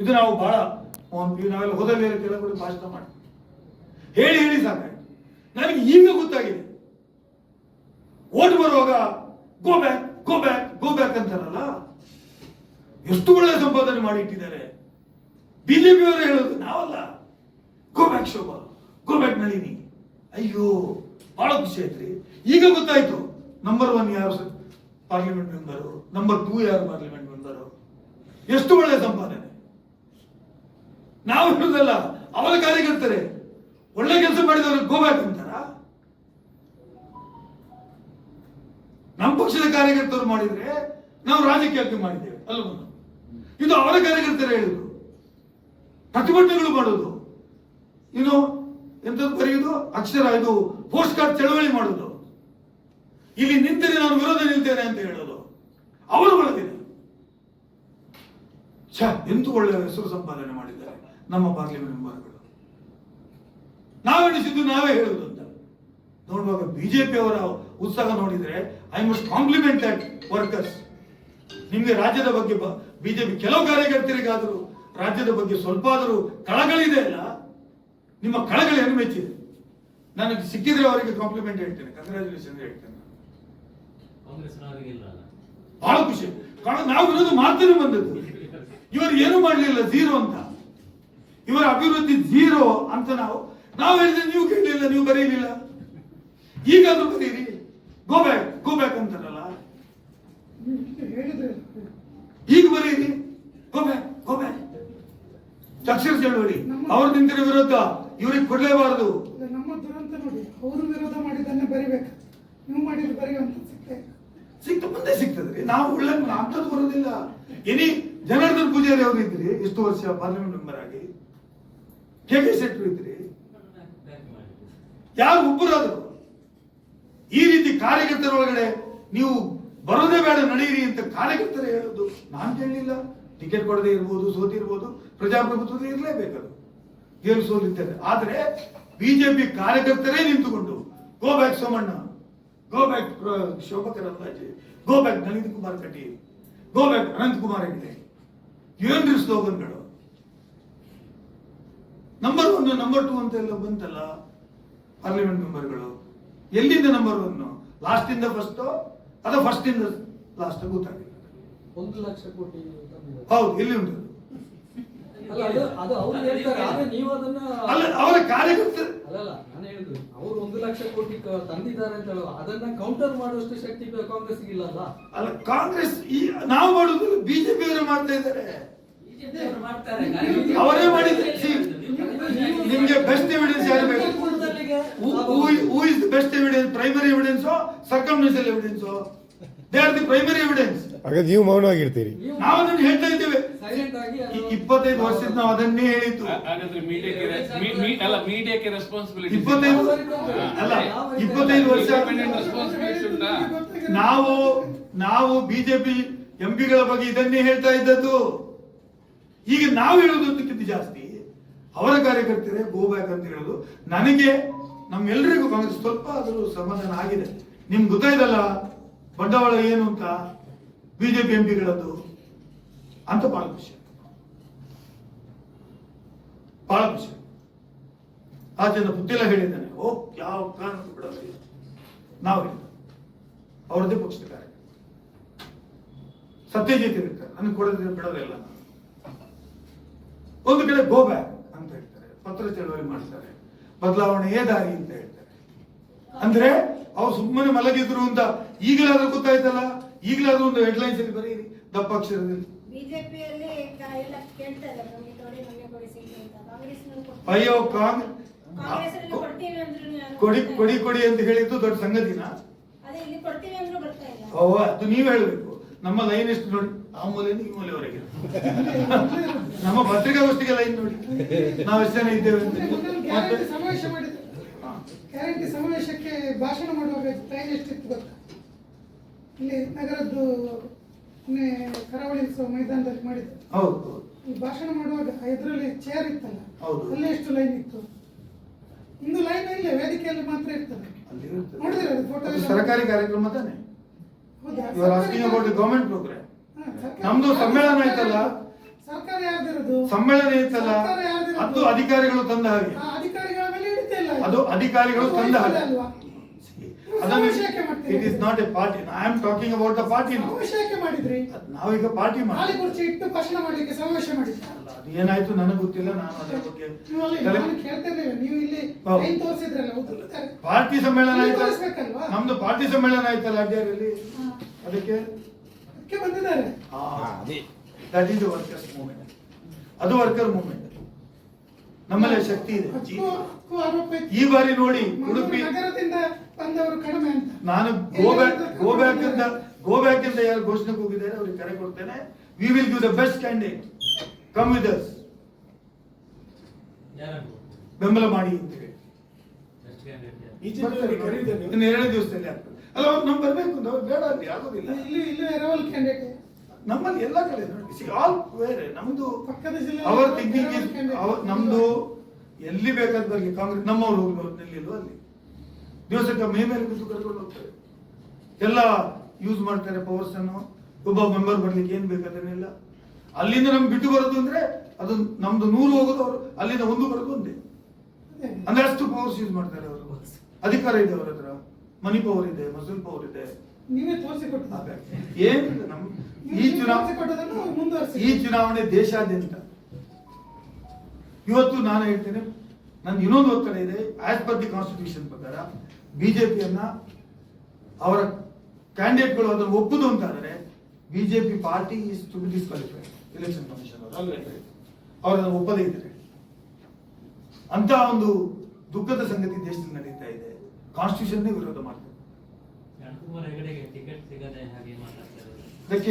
ಇದು ನಾವು ಬಹಳ ನಾವೆಲ್ಲ ಹೋದಲ್ಲಿ ಕೆಲವರು ಭಾಷಣ ಮಾಡಿ ಹೇಳಿ ಹೇಳಿ ಸಾಕಾಯ್ತು. ನನಗೆ ಈಗ ಗೊತ್ತಾಗಿದೆ. ಓಟ್ ಬರುವಾಗ go back go back go back ಅಂತಾರಲ್ಲ? ಎಷ್ಟು ಒಳ್ಳೆ ಸಂಪಾದನೆ ಮಾಡಿ ಇಟ್ಟಿದ್ದಾರೆ ಬಿಜೆಪಿ ಅವರು ಹೇಳೋದು ನಾವಲ್ಲ. Go back Shobha. Go back Nalini. ಅಯ್ಯೋ, ಬಹಳ ಖುಷಿ ಆಯ್ತ್ರಿ ಈಗ ಗೊತ್ತಾಯ್ತು. ನಂಬರ್ ಒನ್ ಯಾರು ಪಾರ್ಲಿಮೆಂಟ್ ಮೆಂಬರು ನಂಬರ್ ಟೂ ಯಾರು ಪಾರ್ಲಿಮೆಂಟ್ ಮೆಂಬರು ಎಷ್ಟು ಒಳ್ಳೆ ಸಂಪಾದನೆ. ನಾವು ಹೇಳುದಲ್ಲ, ಅವರ ಕಾರ್ಯಕರ್ತರೆ, ಒಳ್ಳೆ ಕೆಲಸ ಮಾಡಿದವರು ಗೋಬ್ಯಾಕ್ ಅಂತಾರ? ನಮ್ಮ ಪಕ್ಷದ ಕಾರ್ಯಕರ್ತರು ಮಾಡಿದ್ರೆ ನಾವು ರಾಜಕೀಯಕ್ಕೆ ಮಾಡಿದ್ದೇವೆ, ಅಲ್ವ? ಇದು ಅವರ ಕಾರ್ಯಕರ್ತರೇ ಹೇಳುದು. ಪ್ರತಿಭಟನೆಗಳು ಮಾಡೋದು. ಇನ್ನು ಎಂತ ಬರೆಯುವುದು ಅಕ್ಷರ, ಇದು ಪೋಸ್ಟ್ ಕಾರ್ಡ್ ಚಳವಳಿ ಮಾಡೋದು. ಇಲ್ಲಿ ನಿಂತೇನೆ ನಾನು ವಿರೋಧ ನಿಲ್ತೇನೆ ಅಂತ ಹೇಳೋದು. ಅವರು ಛ ಎಂತೂ ಒಳ್ಳೆ ಹೆಸರು ಸಂಪಾದನೆ ಮಾಡಿದ್ದಾರೆ. ನಮ್ಮ ಪಾರ್ಲಿಮೆಂಟ್ ಮೆಂಬರ್ಗಳು. ನಾವೆಣಿಸಿದ್ದು ನಾವೇ ಹೇಳುದು ಅಂತ. ನೋಡುವಾಗ ಬಿಜೆಪಿ ಅವರ ಉತ್ಸಾಹ ನೋಡಿದ್ರೆ I must compliment that workers ನಿಮಗೆ ರಾಜ್ಯದ ಬಗ್ಗೆ ಬಿಜೆಪಿ ಕೆಲವು ಕಾರ್ಯಕರ್ತರಿಗಾದರೂ ರಾಜ್ಯದ ಬಗ್ಗೆ ಸ್ವಲ್ಪ ಆದರೂ ಕಳಗಳಿದೆ ಅಲ್ಲ? ನಿಮ್ಮ ಕಳಗಳಿಯನ್ನು ಮೆಚ್ಚಿದೆ ನನಗೆ ಸಿಕ್ಕಿದ್ರೆ ಅವರಿಗೆ ಕಾಂಪ್ಲಿಮೆಂಟ್ ಹೇಳ್ತೇನೆ. ಕಂಗ್ರಾಚುಲೇಷನ್ ಹೇಳ್ತೇನೆ ಬಹಳ ಖುಷಿ. ಕಾರಣ ನಾವು ಇರೋದು ಮಾಡ್ತೇನೆ ಬಂದದ್ದು. ಇವರು ಏನು ಮಾಡಲಿಲ್ಲ? ಝೀರೋ ಅಂತ. ಇವರ ಅಭಿವೃದ್ಧಿ ಝೀರೋ ಅಂತ ನಾವು ನಾವು ಹೇಳಿದ್ರೆ ನೀವು ಕೇಳಲಿಲ್ಲ ನೀವು ಬರೀಲಿಲ್ಲ. ಈಗಾದ್ರೂ ಬರೀರಿ. ಗೋ ಬ್ಯಾಕ್ ಗೋ ಬ್ಯಾಕ್ ಅಂತಾರಲ್ಲ. ಈಗ ಬರೀರಿ. ಗೋ ಬ್ಯಾಕ್ ಗೋ ಬ್ಯಾಕ್ ತಕ್ಷಣ ಚಳವಳಿ ಅವ್ರ ನಿಂತಿರೋ ವಿರುದ್ಧ ಇವ್ರಿಗೆ ಕೊಡ್ಲೇಬಾರದು. ನಮ್ಮ ದುರಂತ ನೋಡಿ ಅವರು ವಿರೋಧ ಮಾಡಿದ್ದನ್ನೇ ಬರಿಬೇಕು. ನೀವು ಮಾಡಿದ್ರು ಬರೆಯುವಂತ ಮುಂದೆ ಸಿಗ್ತದ್ರಿ ನಾವು ಒಳ್ಳೆ ಅಂತದ್ದು ಬರೋದಿಲ್ಲ. ಇನಿ ಜನಾರ್ದನ್ ಪೂಜಾರಿ ಅವರು ಇದ್ರಿ, ಇಷ್ಟು ವರ್ಷ ಪಾರ್ಲಿಮೆಂಟ್ ಮೆಂಬರ್ ಆಗಿ ಕೆ ಕೆ ಶೆಟ್ರು ಇದ್ರಿ? ಯಾರು ಒಬ್ಬರಾದ್ರು ಈ ರೀತಿ ಕಾರ್ಯಕರ್ತರ ಒಳಗಡೆ ನೀವು ಬರೋದೇ ಬೇಡ ನಡೆಯಿರಿ ಅಂತ ಕಾರ್ಯಕರ್ತರ ಹೇಳೋದು ನಾನು ಕೇಳಲಿಲ್ಲ. ಟಿಕೆಟ್ ಕೊಡದೆ ಇರ್ಬೋದು ಸೋತಿರ್ಬೋದು ಪ್ರಜಾಪ್ರಭುತ್ವದಲ್ಲಿ ಇರಲೇಬೇಕದು. ಗೆಲು ಸೋಲಿದ್ದಾರೆ ಆದ್ರೆ, ಬಿಜೆಪಿ ಕಾರ್ಯಕರ್ತರೇ ನಿಂತುಕೊಂಡು, go back Somanna go back Shobha Karandlaje go back Nalin Kumar Katti go back Ananth Kumar Hegde ಏನ್ರಿ ಸ್ಲೋಗನ್ಗಳು ನಂಬರ್ ಒನ್ ನಂಬರ್ ಟೂ ಅಂತ ಎಲ್ಲ ಬಂತಲ್ಲ ಪಾರ್ಲಿಮೆಂಟ್ ಮೆಂಬರ್ಗಳು ಎಲ್ಲಿಂದ ನಂಬರ್ ಒನ್ ಲಾಸ್ಟ್ ಇಂದ ಫಸ್ಟ್ ಅಥವಾ ಫಸ್ಟ್ ಇಂದ ಲಾಸ್ಟ್ ಗೊತ್ತಾಗಿಲ್ಲ ಒಂದು ಲಕ್ಷ ಕೋಟಿ. ಹೌದು ಎಲ್ಲಿ ಉಂಟು. ಅಲ್ಲ ಅವರ ಕಾರ್ಯಕರ್ತರು ಅಲ್ಲಲ್ಲ ನಾನು ಹೇಳಿದ್ರು ಅವ್ರು ಒಂದು ಲಕ್ಷ ಕೋಟಿ ತಂದಿದ್ದಾರೆ ಅಂತ ಹೇಳುವ ಅದನ್ನ ಕೌಂಟರ್ ಮಾಡುವಷ್ಟು ಶಕ್ತಿ ಕಾಂಗ್ರೆಸ್ ಇಲ್ಲ ಅಲ್ಲ ಅಲ್ಲ ಕಾಂಗ್ರೆಸ್ ಈ ನಾವು ಮಾಡುದು ಬಿಜೆಪಿ ಅವರೇ ಮಾಡ್ತಾ ಇದ್ದಾರೆ. ಅವರೇ ಮಾಡಿದ್ರೆ. ನಿಮ್ಗೆ ಬೆಸ್ಟ್ ಎವಿಡೆನ್ಸ್ ಯಾರು ಬೇಕು? Who is best evidence primary evidence circumstantial evidence they are the primary evidence ಹಾಗಾದ್ರೆ ನೀವು ಮೌನವಾಗಿರ್ತೀರಿ. ನಾವು ಇಪ್ಪತ್ತೈದು ವರ್ಷದ ನಾವು ಅದನ್ನೇ ಹೇಳಿದ್ದು. ಹಾಗಾದ್ರೆ ಮೀಡಿಯಾಕ್ಕೆ ಅಲ್ಲ ಮೀಡಿಯಾಕ್ಕೆ ರೆಸ್ಪಾನ್ಸಿಬಿಲಿಟಿ ಇಪ್ಪತ್ತೈದು ಅಲ್ಲ ಇಪ್ಪತ್ತೈದು ವರ್ಷ ರೆಸ್ಪಾನ್ಸಿಬಿಲಿಟಿ ಉಂಟಾ? ನಾವು ನಾವು ಬಿಜೆಪಿ ಎಂಪಿಗಳ ಬಗ್ಗೆ ಇದನ್ನೇ ಹೇಳ್ತಾ ಇದ್ದದ್ದು. ಈಗ ನಾವು ಹೇಳೋದಕ್ಕಿಂತ ಜಾಸ್ತಿ ಅವರ ಕಾರ್ಯಕರ್ತರೇ ಗೋ ಬ್ಯಾಕ್ ಅಂತ ಹೇಳೋದು. ನನಗೆ ನಮ್ಮೆಲ್ಲರಿಗೂ ಕಾಂಗ್ರೆಸ್ ಸ್ವಲ್ಪ ಆದರೂ ಸಮಾಧಾನ ಆಗಿದೆ. ನಿಮ್ಗೆ ಗೊತ್ತಾಯ್ತಲ್ಲ ಬಂಡವಾಳ ಏನು ಅಂತ? ಬಿಜೆಪಿ ಎಂಪಿಗಳದ್ದು. ಅಂತ ಬಹಳ ಖುಷಿ ಬಹಳ ಖುಷಿ ಆ ಜನ ಹೇಳಿದ್ದಾನೆ, ಓ, ಯಾವ ಕಾರಣಕ್ಕೂ ಬಿಡೋದಿಲ್ಲ ನಾವು ಹೇಳಿದ್ದು. ಅವರದ್ದೇ ಪಕ್ಷದ ಸತ್ಯಜಿತ್ ಇರ್ತಾರೆ ನನಗೆ ಕೊಡೋದ್ರೆ ಬಿಡೋದಿಲ್ಲ. ಒಂದು ಕಡೆ ಗೋ ಬ್ಯಾಕ್ ಅಂತ ಹೇಳ್ತಾರೆ, ಪತ್ರ ಚಳವಳಿ ಮಾಡ್ತಾರೆ ಬದಲಾವಣೆಯೇ ದಾರಿ ಅಂತ ಹೇಳ್ತಾರೆ. ಅಂದ್ರೆ ಅವ್ರು ಸುಮ್ಮನೆ ಮಲಗಿದ್ರು ಅಂತ ಈಗಲಾದ್ರೂ ಗೊತ್ತಾಯ್ತಲ್ಲ? ಈಗಲಾದ್ರೂ ಒಂದು ಹೆಡ್ಲೈನ್ಸ್ ಅಲ್ಲಿ ಬರೀರಿ, ದಪ್ಪ ಅಕ್ಷರದಲ್ಲಿ. ಬಿಜೆಪಿಯಲ್ಲಿ ಎಲ್ಲ ನಮಗೆ ಕೊಡಿ ಅಂತ. ಅಯ್ಯೋ ಕಾಂಗ್ರೆಸ್ ಕಾಂಗ್ರೆಸ್ನಲ್ಲಿ ಕೊಡ್ತೀವಿ ಅಂದ್ರೂ ಯಾರು ಕೊಡಿ ಕೊಡಿ ಕೊಡಿ ಅಂತ ಹೇಳಿದ್ದು ದೊಡ್ಡ ಸಂಗತಿನ? ಅದೇ ಇಲ್ಲಿ ಕೊಡ್ತೀವಿ ಅಂದ್ರೂ ಬರ್ತಾ ಇಲ್ಲ. ಓ ಅದು ನೀವು ಹೇಳ್ಬೇಕು. ನಮ್ಮ ಲೈನ್ ಎಷ್ಟು ನೋಡಿ? ಆ ಮೂಲೆಯಿಂದ ಈ ಮೂಲೆವರೆಗೆ. ನಮ್ಮ ಪತ್ರಿಕಾಗೋಷ್ಠಿಗೆ ಲೈನ್ ನೋಡಿ. ನಾವು ಎಷ್ಟು ಜನ ಇದ್ದೇವೆ ಅಂತ. ಗ್ಯಾರಂಟಿ ಸಮಾವೇಶ ಮಾಡಿದ್ರು. ಗ್ಯಾರಂಟಿ ಸಮಾವೇಶಕ್ಕೆ ಭಾಷಣ ಮಾಡುವಾಗ ಟೈಮ್ ಎಷ್ಟಿತ್ತು ಗೊತ್ತಾ? ಇಲ್ಲಿ ನಗರದ್ದು ಕರಾವಳಿ ಉತ್ಸವ ಮೈದಾನದಲ್ಲಿ ಮಾಡಿದ್ರು. ಹೌದು. ಈ ಭಾಷಣ ಮಾಡುವಾಗ ಇದರಲ್ಲಿ ಚೇರ್ ಇತ್ತಲ್ಲ ಹೌದು. ಅಲ್ಲೇ ಎಷ್ಟು ಲೈನ್ ಇತ್ತು? ಇಂದು ಲೈನ್ ಇಲ್ಲೇ ವೇದಿಕೆಯಲ್ಲಿ ಮಾತ್ರ ಇರ್ತದೆ. ಅಲ್ಲಿ. ನೋಡಿದ್ರೆ ಅದು ಎಲ್ಲ? ಸರ್ಕಾರಿ ಕಾರ್ಯಕ್ರಮ ತಾನೆ? ಹೌದಾ? ಇವರು ಆಸ್ಕಿಂಗ್ ಅಬೌಟ್ ಗವರ್ಮೆಂಟ್ ಪ್ರೋಗ್ರಾಮ್ ನಮ್ದು ಸಮ್ಮೇಳನ ಆಯ್ತಲ್ಲ? ಸರ್ಕಾರ ಯಾವ್ದಿರೋದು ಸಮ್ಮೇಳನ ಇತ್ತಲ್ಲ? ಅದು ಅಧಿಕಾರಿಗಳು ತಂದ ಹಾಗೆ. ಅಧಿಕಾರಿಗಳ ಮೇಲೆ ಹಿಡಿತಾ ಇಲ್ಲ ಅದು. ಅಧಿಕಾರಿಗಳು ತಂದ ಹಾಗೆ. ಅಲ್ವಾ? ಅದನ್ನು? It is not a party I am talking about the party ಸಮಾವೇಶ ಯಾಕೆ ಮಾಡಿದ್ರಿ? ನಾವೀಗ ಪಾರ್ಟಿ ಖಾಲಿ ಮಾಡಿ ಕುರ್ಚಿ ಇಟ್ಟು ಭಾಷಣ ಮಾಡ್ಲಿಕ್ಕೆ ಸಮಾವೇಶ ಮಾಡಿದ್ರಿ? ಅದು ಏನಾಯ್ತು ನನಗೆ ಗೊತ್ತಿಲ್ಲ ನಾನು ಅದರ ಬಗ್ಗೆ ನೀವು ಅಲ್ಲಿ ತಲೆ- ನಾನು ಕೇಳ್ತಿರ್ಲಿಲ್ಲ ನೀವು ಇಲ್ಲಿ ಹೌದು. ಲೈನ್ ತೋರಿಸಿದ್ರಲ್ಲ. ಪಾರ್ಟಿ ಸಮ್ಮೇಳನ ಆಯ್ತು ತೋರಿಸ್ಬೇಕಲ್ವಾ? ನಮ್ದು ಪಾರ್ಟಿ ಸಮ್ಮೇಳನ ಆಯ್ತಲ್ಲ ಅಡ್ಡಿಯಲ್ಲಿ ಹಾ. ಅದಕ್ಕೆ? ಅದಕ್ಕೆ ಬಂದಿದ್ದಾರೆ. ದಟ್ ಈಸ್ ವರ್ಕರ್ಸ್ ಮೂವ್ಮೆಂಟ್ ಅದು ವರ್ಕರ್ ಮೂವ್ಮೆಂಟ್ ನಮ್ಮಲ್ಲಿ ಶಕ್ತಿ ಇದೆ. ಈ ಬಾರಿ ನೋಡಿ ಉಡುಪಿ ನಗರದಿಂದ ಬಂದವರು ಕಡಿಮೆ ಅಂತ. ನಾನು ಗೋ ಬ್ಯಾಕ್ ಗೋ ಬ್ಯಾಕ್ ಅಂತ ಗೋ ಬ್ಯಾಕ್ ಅಂತ ಯಾರು ಘೋಷಣೆ ಹೋಗಿದ್ದಾರೆ ಅವ್ರಿಗೆ ಕರೆ ಕೊಡ್ತೇನೆ. We will give the best candidate come with us ಬೆಂಬಲ ಮಾಡಿ ಅಂತ ಹೇಳಿ? ಇನ್ನು ಎರಡನೇ ದಿವಸದಲ್ಲಿ ಆಗ್ತದೆ. ಅಲ್ಲ ಅವ್ರು ನಮ್ಗೆ ಬರ್ಬೇಕು ಅಂತ ಅವ್ರು ಬೇಡ ಅಲ್ಲಿ ಆಗೋದಿಲ್ಲ. ಇಲ್ಲಿ ಇಲ್ಲಿ ಎರವಲ್ ಕ್ಯಾಂಡಿಡೇಟ್ ನಮ್ಮಲ್ಲಿ ಎಲ್ಲ ಕಡೆ ಆಲ್ ಬೇರೆ. ನಮ್ದು ಪಕ್ಕದ ಜಿಲ್ಲೆ ಅವರ ಥಿಂಕಿಂಗ್ ನಮ್ದು ಎಲ್ಲಿ ಬೇಕಾದ ಬರಲಿ. ಕಾಂಗ್ರೆಸ್ ನಮ್ಮವ್ರು ನೆಲ್ಲಿಲ್ವ ಅಲ್ಲಿ? ದಿವಸಕ್ಕೆ ಮೇ ಮೇಲೆ ಬಿದ್ದು ಕರ್ಕೊಂಡು ಹೋಗ್ತಾರೆ. ಎಲ್ಲ ಯೂಸ್ ಮಾಡ್ತಾರೆ ಪವರ್ಸ್ ಅನ್ನು. ಒಬ್ಬ ಮೆಂಬರ್ ಬರ್ಲಿಕ್ಕೆ ಏನ್ ಬೇಕಾದೇನಿಲ್ಲ ಅಲ್ಲಿಂದ ನಮ್ಗೆ ಬಿಟ್ಟು ಬರೋದು ಅಂದ್ರೆ ಅದು ನಮ್ದು ನೂರು ಹೋಗೋದು ಅವರು. ಅಲ್ಲಿಂದ ಒಂದು ಬರೋದು ಒಂದೇ. ಅಂದ್ರೆ ಅಷ್ಟು ಪವರ್ಸ್ ಯೂಸ್ ಮಾಡ್ತಾರೆ ಅವರು. ಅಧಿಕಾರ ಇದೆ ಅವರ ಹತ್ರ. ಮನಿ ಪವರ್ ಇದೆ ಮಸೂಲ್ ಪವರ್ ಇದೆ. ನೀವೇ ತೋರಿಸಿಕೊಟ್ಟು ಏನಿಲ್ಲ ನಮ್ ಈ ಚುನಾವಣೆ ಈ ಚುನಾವಣೆ ದೇಶಾದ್ಯಂತ. ಇವತ್ತು ನಾನು ಹೇಳ್ತೇನೆ ನನ್ನ ಇನ್ನೊಂದು ಒತ್ತಡ ಇದೆ ಆಸ್ ಪರ್ ದಿ ಕಾನ್ಸ್ಟಿಟ್ಯೂಷನ್ ಪ್ರಕಾರ ಬಿಜೆಪಿಯನ್ನ ಅವರ ಕ್ಯಾಂಡಿಡೇಟ್ಗಳು ಅದನ್ನು ಒಪ್ಪುದು ಅಂತಾದರೆ BJP party is to be disqualified election commission ಅವರು. ಅದನ್ನು ಒಪ್ಪದೇ ಇದ್ದಾರೆ. ಅಂತ ಒಂದು ದುಃಖದ ಸಂಗತಿ ದೇಶದಲ್ಲಿ ನಡೀತಾ ಇದೆ. ಕಾನ್ಸ್ಟಿಟ್ಯೂಷನ್ನೇ ವಿರೋಧ ಮಾಡ್ತಾರೆ. देखिए